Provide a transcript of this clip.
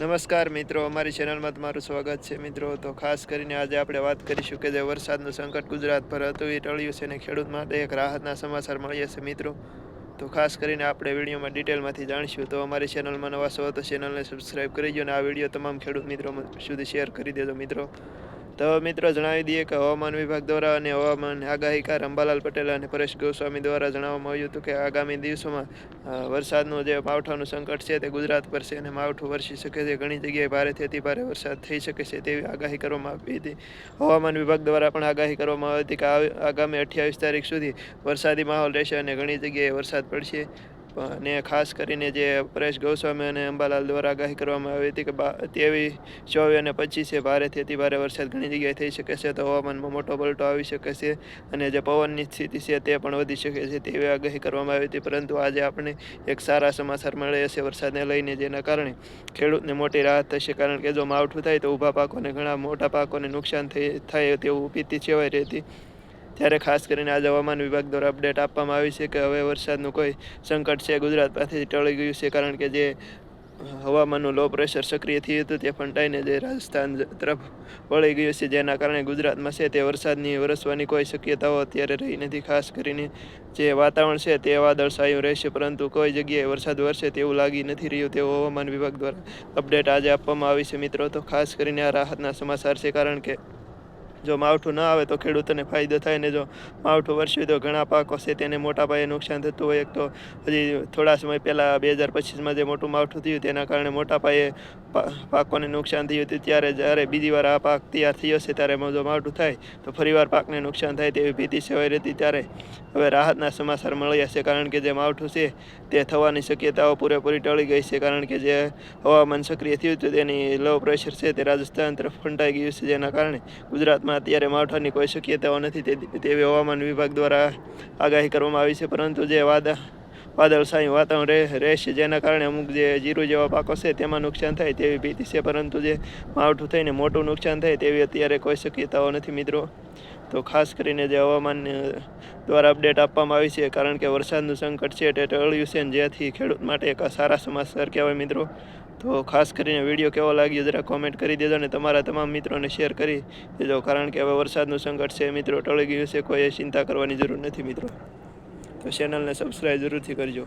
નમસ્કાર મિત્રો, અમારી ચેનલમાં તમારું સ્વાગત છે. મિત્રો, તો ખાસ કરીને આજે આપણે વાત કરીશું કે જે વરસાદનું સંકટ ગુજરાત પર હતું, એ ટળ્યું છે અને ખેડૂત માટે એક રાહતના સમાચાર મળ્યા છે મિત્રો. તો ખાસ કરીને આપણે વિડીયોમાં ડિટેલમાંથી જાણીશું. તો અમારી ચેનલમાં નવા છો તો ચેનલને સબસ્ક્રાઈબ કરી દો અને આ વીડિયો તમામ ખેડૂત મિત્રો સુધી શેર કરી દેજો મિત્રો. તો મિત્રો જણાવી દઈએ કે હવામાન વિભાગ દ્વારા અને હવામાન આગાહીકાર અંબાલાલ પટેલ અને પરેશ ગોસ્વામી દ્વારા જણાવવામાં આવ્યું હતું કે આગામી દિવસોમાં વરસાદનું જે માવઠાનું સંકટ છે તે ગુજરાત પર છે અને માવઠું વરસી શકે છે. ઘણી જગ્યાએ ભારેથી અતિ ભારે વરસાદ થઈ શકે છે તેવી આગાહી કરવામાં આવી હતી. હવામાન વિભાગ દ્વારા પણ આગાહી કરવામાં આવી હતી કે આગામી અઠ્યાવીસ તારીખ સુધી વરસાદી માહોલ રહેશે અને ઘણી જગ્યાએ વરસાદ પડશે. અને ખાસ કરીને જે પરેશ ગૌસ્વામી અને અંબાલાલ દ્વારા આગાહી કરવામાં આવી હતી કે તેવી ચોવીસ અને પચીસે ભારેથી અતિ ભારે વરસાદ ઘણી જગ્યાએ થઈ શકે છે તો હવામાનમાં મોટો પલટો આવી શકે છે અને જે પવનની સ્થિતિ છે તે પણ વધી શકે છે તેવી આગાહી કરવામાં આવી હતી. પરંતુ આજે આપણે એક સારા સમાચાર મળ્યા છે વરસાદને લઈને જેના કારણે ખેડૂતને મોટી રાહત થશે. કારણ કે જો માવઠું થાય તો ઊભા પાકોને ઘણા મોટા પાકોને નુકસાન થાય તેવું ભીતિ છેવાઈ રહેતી ત્યારે ખાસ કરીને આજે હવામાન વિભાગ દ્વારા અપડેટ આપવામાં આવી છે કે હવે વરસાદનું કોઈ સંકટ છે ગુજરાત પાસેથી ટળી ગયું છે કારણ કે જે હવામાનનું લો પ્રેશર સક્રિય થયું હતું તે ફંટાઈને જે રાજસ્થાન તરફ વળી ગયું છે જેના કારણે ગુજરાતમાં છે તે વરસાદની વરસવાની કોઈ શક્યતાઓ અત્યારે રહી નથી. ખાસ કરીને જે વાતાવરણ છે તે વાદળછાયું રહેશે, પરંતુ કોઈ જગ્યાએ વરસાદ વરસે તેવું લાગી નથી રહ્યું તેવું હવામાન વિભાગ દ્વારા અપડેટ આજે આપવામાં આવી છે મિત્રો. તો ખાસ કરીને આ રાહતના સમાચાર છે કારણ કે જો માવઠું ન આવે તો ખેડૂતોને ફાયદો થાય ને જો માવઠું વરસ્યું તો ઘણા પાકો છે તેને મોટા પાયે નુકસાન થતું હોય એક તો હજી થોડા સમય પહેલાં બે હજાર પચીસમાં જે મોટું માવઠું થયું તેના કારણે મોટા પાયે પાકોને નુકસાન થયું હતું. ત્યારે જ્યારે બીજી વાર આ પાક તૈયાર થયો છે ત્યારે જો માવઠું થાય તો ફરીવાર પાકને નુકસાન થાય તેવી ભીતિ સેવાઈ રહેતી. ત્યારે હવે રાહતના સમાચાર મળ્યા છે કારણ કે જે માવઠું છે તે થવાની શક્યતાઓ પૂરેપૂરી ટળી ગઈ છે કારણ કે જે હવામાન સક્રિય થયું હતું તેની લો પ્રેશર છે તે રાજસ્થાન તરફ ફંટાઈ ગયું છે જેના કારણે ગુજરાતમાં અત્યારે માવઠાની કોઈ શક્યતાઓ નથી તેવી હવામાન વિભાગ દ્વારા આગાહી કરવામાં આવી છે. પરંતુ જે વાદા વાદળછાયું વાતાવરણ રહે, રહેશે જેના કારણે અમુક જે જીરું જેવા પાકો છે તેમાં નુકસાન થાય તેવી ભીતિ છે. પરંતુ જે માવઠું થઈને મોટું નુકસાન થાય તેવી અત્યારે કોઈ શક્યતાઓ નથી મિત્રો. તો ખાસ કરીને જે હવામાન દ્વારા અપડેટ આપવામાં આવી છે કારણ કે વરસાદનું સંકટ છે તે ટળ્યું છે જેથી ખેડૂત માટે એક સારા સમાચાર કહેવાય મિત્રો. તો ખાસ કરીને વીડિયો કેવો લાગ્યો જરા કોમેન્ટ કરી દેજો અને તમારા તમામ મિત્રોને શેર કરી દેજો. કારણ કે હવે વરસાદનું સંકટ છે, મિત્રો ટળી ગયું છે કોઈ ચિંતા કરવાની જરૂર નથી, મિત્રો. તો ચેનલને સબસ્ક્રાઈબ જરૂરથી કરજો.